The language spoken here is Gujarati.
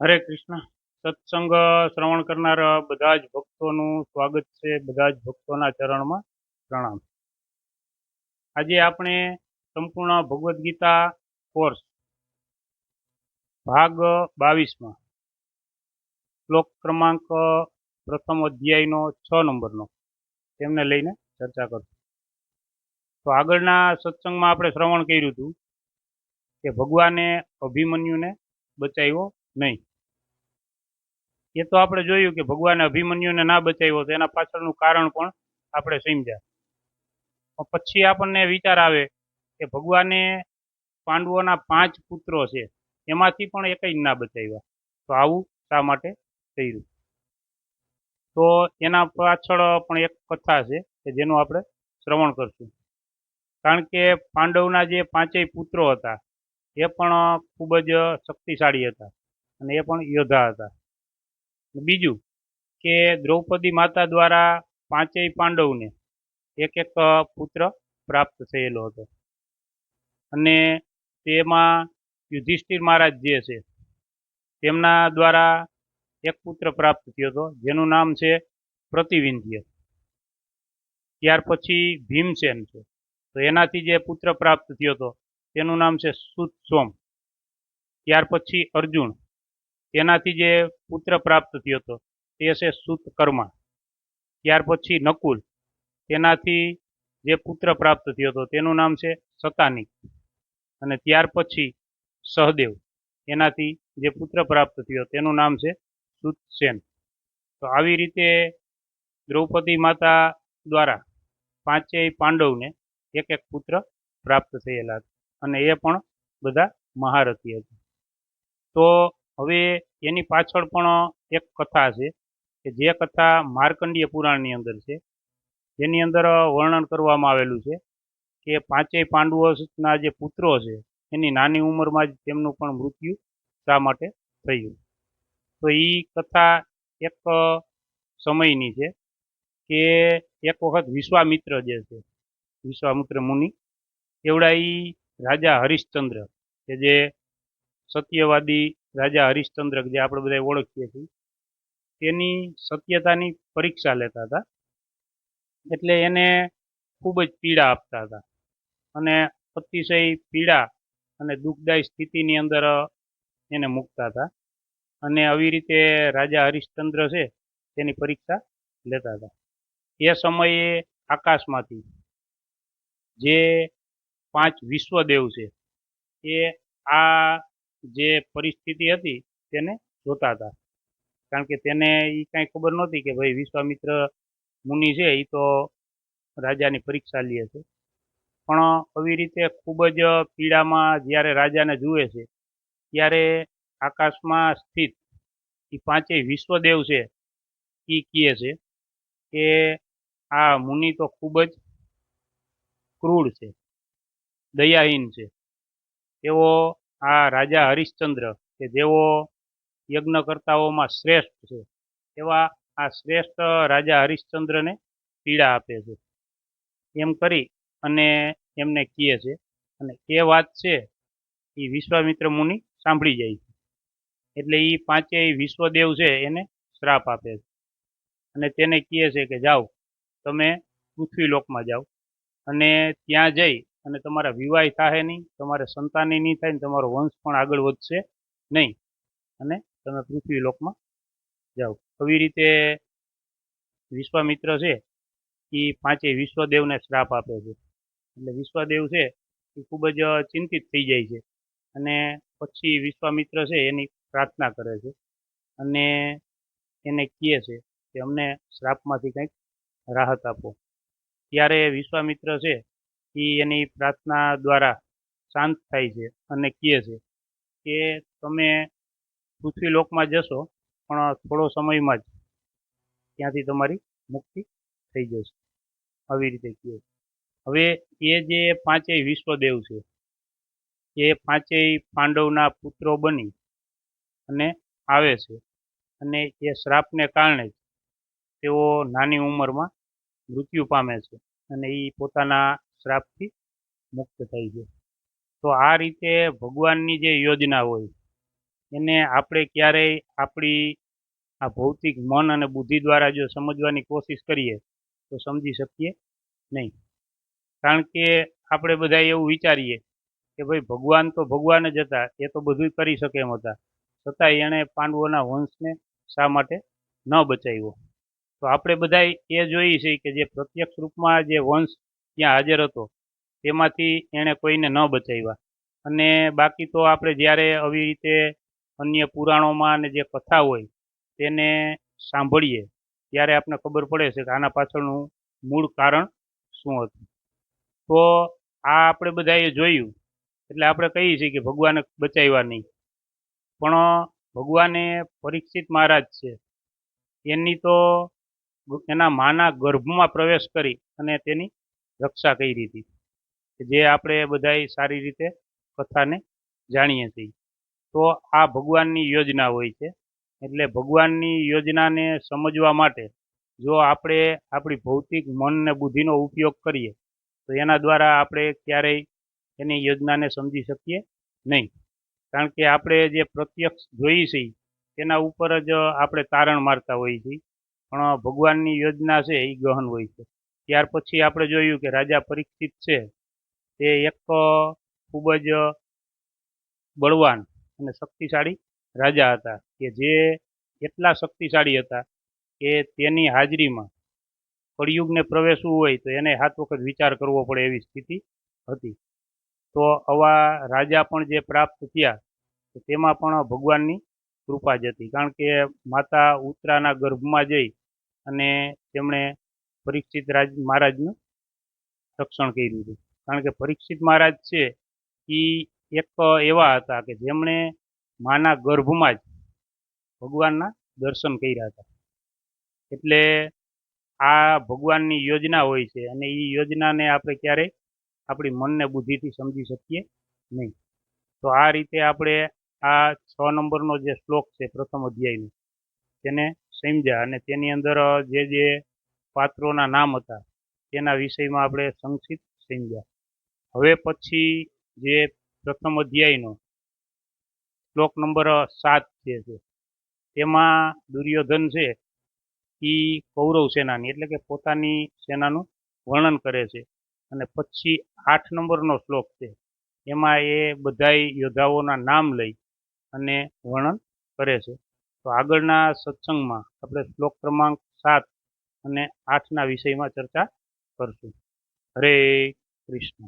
હરે કૃષ્ણ. સત્સંગ શ્રવણ કરનાર બધા જ ભક્તોનું સ્વાગત છે બધા જ ભક્તોના ચરણમાં પ્રણામ. આજે આપણે સંપૂર્ણ ભગવદ્ ગીતા કોર્સ ભાગ બાવીસમાં શ્લોક ક્રમાંક પ્રથમ અધ્યાયનો છ નંબરનો તેમને લઈને ચર્ચા કરશું તો આગળના સત્સંગમાં આપણે શ્રવણ કર્યું હતું કે ભગવાને અભિમન્યુને બચાવ્યો નહીં. એ તો આપણે જોયું કે ભગવાને અભિમન્યુને ના બચાવ્યો તો એના પાછળનું કારણ પણ આપણે સમજ્યા. પછી આપણને વિચાર આવે કે ભગવાને પાંડવોના પાંચ પુત્રો છે, એમાંથી પણ એક જ ના બચાવ્યા. તો આવું શા માટે થયું? તો એના પાછળ પણ એક કથા છે કે જેનું આપણે શ્રવણ કરશું. કારણ કે પાંડવના જે પાંચેય પુત્રો હતા, એ પણ ખૂબ જ શક્તિશાળી હતા અને એ પણ યોદ્ધા હતા. બીજું કે દ્રૌપદી માતા દ્વારા પાંચેય પાંડવને એક એક પુત્ર પ્રાપ્ત થયેલો હતો. અને તેમાં યુધિષ્ઠિર મહારાજ જે છે, તેમના દ્વારા એક પુત્ર પ્રાપ્ત થયો હતો, જેનું નામ છે પ્રતિવિંધ્ય. ત્યાર પછી ભીમસેન છે. તો એનાથી જે પુત્ર પ્રાપ્ત થયો હતો, તેનું નામ છે સુત સોમ ત્યાર પછી અર્જુન. તેનાથી જે પુત્ર પ્રાપ્ત થયો હતો, તે છે સુત કર્મા. ત્યાર પછી નકુલ, તેનાથી જે પુત્ર પ્રાપ્ત થયો હતો, તેનું નામ છે સતાનિક અને ત્યાર પછી સહદેવ એનાથી જે પુત્ર પ્રાપ્ત થયો, તેનું નામ છે સુતસેન. તો આવી રીતે દ્રૌપદી માતા દ્વારા પાંચેય પાંડવને એક એક પુત્ર પ્રાપ્ત થયેલા હતા. અને એ પણ બધા મહારથી હતા. તો હવે એની પાછળ પણ એક કથા છે કે જે કથા માર્કંડીય પુરાણની અંદર છે. જેની અંદર વર્ણન કરવામાં આવેલું છે કે પાંચેય પાંડવોના જે પુત્રો છે એની નાની ઉંમરમાં જ તેમનું પણ મૃત્યુ શા માટે થયું. તો એ કથા એક સમયની છે કે એક વખત વિશ્વામિત્ર જે છે, વિશ્વામિત્ર મુનિ, એવડા એ રાજા હરિશ્ચંદ્ર કે જે સત્યવાદી રાજા હરિશ્ચંદ્ર જે આપણે બધા ઓળખીએ છીએ, તેની સત્યતાની પરીક્ષા લેતા હતા. એટલે એને ખૂબ જ પીડા આપતા હતા. અને અતિશય પીડા અને દુઃખદાયી સ્થિતિની અંદર એને મૂકતા હતા. અને આવી રીતે રાજા હરિશ્ચંદ્ર છે, તેની પરીક્ષા લેતા હતા. એ સમયે આકાશમાંથી જે પાંચ વિશ્વદેવ છે, એ આ જે પરિસ્થિતિ હતી તેને જોતા હતા. કારણ કે તેને એ કાંઈ ખબર નહોતી કે ભાઈ વિશ્વામિત્ર મુનિ છે એ તો રાજાની પરીક્ષા લે છે. પણ આવી રીતે ખૂબ જ પીડામાં જ્યારે રાજાને જુએ છે, ત્યારે આકાશમાં સ્થિત એ પાંચેય વિશ્વદેવ છે એ કહે છે કે આ મુનિ તો ખૂબ જ ક્રૂર છે, દયાહીન છે. તેઓ આ રાજા હરિશ્ચંદ્ર, કે જેઓ યજ્ઞકર્તાઓમાં શ્રેષ્ઠ છે, એવા આ શ્રેષ્ઠ રાજા હરિશ્ચંદ્રને પીડા આપે છે. એમ કરી અને એમને કહે છે, અને એ વાત છે, એ વિશ્વામિત્ર મુનિ સાંભળી જાય છે. એટલે એ પાંચેય વિશ્વદેવ છે, એને શ્રાપ આપે છે. અને તેને કહે છે કે જાઓ, તમે પૃથ્વીલોકમાં જાઓ. અને ત્યાં જઈ અને તમારા વિવાહ થાય નહીં, તમારે સંતાનય નહીં થાય ને તમારો વંશ પણ આગળ વધશે નહીં. અને તમે પૃથ્વીલોકમાં જાઓ. આવી રીતે વિશ્વામિત્ર છે, એ પાંચેય વિશ્વદેવને શ્રાપ આપે છે. એટલે વિશ્વદેવ છે, એ ખૂબ જ ચિંતિત થઈ જાય છે. અને પછી વિશ્વામિત્ર છે, એની પ્રાર્થના કરે છે. અને એને કહે છે કે અમને શ્રાપમાંથી કંઈક રાહત આપો. ત્યારે વિશ્વામિત્ર છે એ એની પ્રાર્થના દ્વારા શાંત થાય છે અને કહે છે કે તમે પૃથ્વીલોકમાં જશો, પણ થોડો સમયમાં જ ત્યાંથી તમારી મુક્તિ થઈ જશે. આવી રીતે કહે છે. હવે એ જે પાંચેય વિશ્વદેવ છે, એ પાંચેય પાંડવના પુત્રો બની અને આવે છે અને એ શ્રાપને કારણે તેઓ નાની ઉંમરમાં મૃત્યુ પામે છે અને એ પોતાના શ્રાપથી મુક્ત થઈ છે તો આ રીતે ભગવાનની જે યોજના હોય, એને આપણે ક્યારેય આપણી આ ભૌતિક મન અને બુદ્ધિ દ્વારા જો સમજવાની કોશિશ કરીએ, તો સમજી શકીએ નહીં. કારણ કે આપણે બધા એવું વિચારીએ કે ભાઈ ભગવાન તો ભગવાન જ હતા, એ તો બધું કરી શકે એમ હતા. છતાંય એણે પાંડવોના વંશને શા માટે ન બચાવ્યો? તો આપણે બધા એ જોઈએ છીએ કે જે પ્રત્યક્ષ રૂપમાં જે વંશ ત્યાં હાજર હતો. તેમાંથી એણે કોઈને ન બચાવ્યા. અને બાકી તો આપણે જ્યારે આવી રીતે અન્ય પુરાણોમાં અને જે કથા હોય તેને સાંભળીએ, ત્યારે આપણને ખબર પડે છે કે આના પાછળનું મૂળ કારણ શું હતું. તો આ આપણે બધાએ જોયું. એટલે આપણે કહીએ છીએ કે ભગવાને બચાવ્યા નહીં. પણ ભગવાને પરીક્ષિત મહારાજ છે. એની તો એના માના ગર્ભમાં પ્રવેશ કરી અને તેની રક્ષા કરી હતી જે આપણે બધાય સારી રીતે કથાને જાણીએ છીએ. તો આ ભગવાનની યોજના હોય છે. એટલે ભગવાનની યોજનાને સમજવા માટે જો આપણે આપણી ભૌતિક મન ને બુદ્ધિનો ઉપયોગ કરીએ, તો એના દ્વારા આપણે ક્યારેય એની યોજનાને સમજી શકીએ નહીં. કારણ કે આપણે જે પ્રત્યક્ષ જોઈએ છીએ, તેના ઉપર જ આપણે તારણ મારતા હોઈએ છીએ. પણ ભગવાનની યોજના છે એ ગહન હોય છે. ત્યાર પછી આપણે જોયું કે રાજા પરીક્ષિત છે. તે એક ખૂબ જ બળવાન અને શક્તિશાળી રાજા હતા કે જે એટલા શક્તિશાળી હતા કે તેની હાજરીમાં કળિયુગને પ્રવેશવું હોય તો એને હાથ વખત વિચાર કરવો પડે એવી સ્થિતિ હતી. તો આવા રાજા પણ જે પ્રાપ્ત થયા તેમાં પણ ભગવાનની કૃપા જ હતી. કારણ કે માતા ઉત્તરાના ગર્ભમાં જઈ અને તેમણે પરીક્ષિત રાજ મહારાજનું રક્ષણ કર્યું છે. કારણ કે પરીક્ષિત મહારાજ છે, એ એક એવા હતા કે જેમણે માના ગર્ભમાં જ ભગવાનના દર્શન કર્યા હતા. એટલે આ ભગવાનની યોજના હોય છે અને એ યોજનાને આપણે ક્યારેય આપણી મનને બુદ્ધિથી સમજી શકીએ નહીં. તો આ રીતે આપણે આ છ નંબરનો જે શ્લોક છે, પ્રથમ અધ્યાયનો, તેને સમજ્યા અને તેની અંદર જે જે પાત્રોના નામ હતા. તેના વિષયમાં આપણે સંક્ષિપ્ત સમજ્યા. હવે પછી જે પ્રથમ અધ્યાયનો શ્લોક નંબર સાત જે છે, તેમાં દુર્યોધન છે, એ કૌરવ સેનાની, એટલે કે પોતાની સેનાનું વર્ણન કરે છે. અને પછી આઠ નંબરનો શ્લોક છે, એમાં એ બધાય યોદ્ધાઓના નામ લઈ અને વર્ણન કરે છે. તો આગળના સત્સંગમાં આપણે શ્લોક ક્રમાંક સાત અને આઠના વિષયમાં ચર્ચા કરશું. હરે કૃષ્ણ.